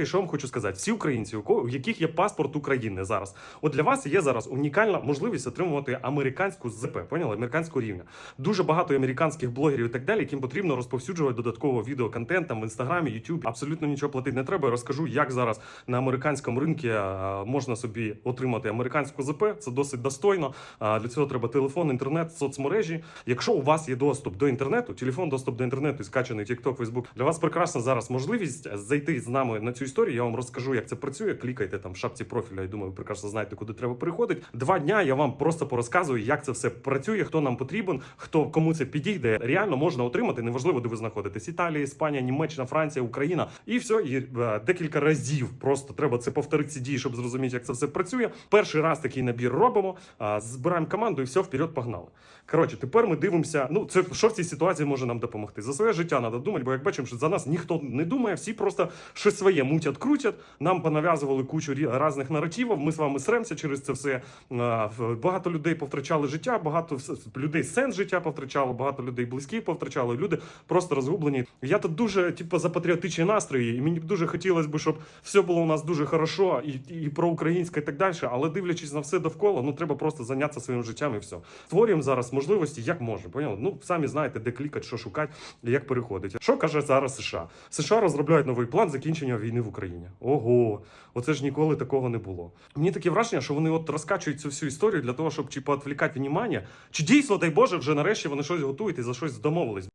І що вам хочу сказати, всі українці, у яких є паспорт України зараз, от для вас є зараз унікальна можливість отримувати американську ЗП, поняли? Американського рівня. Дуже багато американських блогерів і так далі, яким потрібно розповсюджувати додатково відеоконтент там в інстаграмі, Ютубі. Абсолютно нічого платити не треба. Я розкажу, як зараз на американському ринку е, можна собі отримати американську ЗП. Це досить достойно. Для цього треба телефон, інтернет, соцмережі. Якщо у вас є доступ до інтернету, телефон, доступ до інтернету, і скачаний TikTok, Facebook, для вас прекрасна зараз можливість зайти з нами на цю історію. Я вам розкажу, як це працює. Клікайте там в шапці профіля. Я думаю, ви прекрасно знаєте, куди треба переходити. Два дня я вам просто порозказую, як це все працює, хто нам потрібен, хто кому це підійде. Реально можна отримати, неважливо, де ви знаходитесь. Італія, Іспанія, Німеччина, Франція, Україна. І все, і е, декілька разів просто треба це повторити ці дії, щоб зрозуміти, як це все працює. Перший раз такий набір робимо, збираємо команду і все, вперед погнали. Коротше, тепер ми дивимося. Ну, це що в цій ситуації може нам допомогти. За своє життя треба думати, бо як бачимо, що за нас ніхто не думає, всі просто щось своє мутять, крутять. Нам понав'язували кучу різних наративів. Ми з вами сремося через це все. Багато людей повтрачали життя, багато людей сенс життя повтрачало, багато людей близьких повтрачало. Люди просто розгублені. Я тут дуже, типу, за патріотичні настрої, і мені дуже хотілося б, щоб все було у нас дуже хорошо і, і про українське і так далі. Але дивлячись на все довкола, ну треба просто зайнятися своїм життям і все. Створюємо зараз можливості, як можемо. Поняли? Ну самі знаєте, де клікати, що шукати, як переходити. Що каже зараз США? США розробляють новий план закінчення війни в Україні. Ого, оце ж ніколи такого не було. Мені таке враження, що вони от розкачують цю всю історію для того, щоб чи поотвлікати внимання, чи дійсно, дай Боже, вже нарешті вони щось готують і за щось домовились.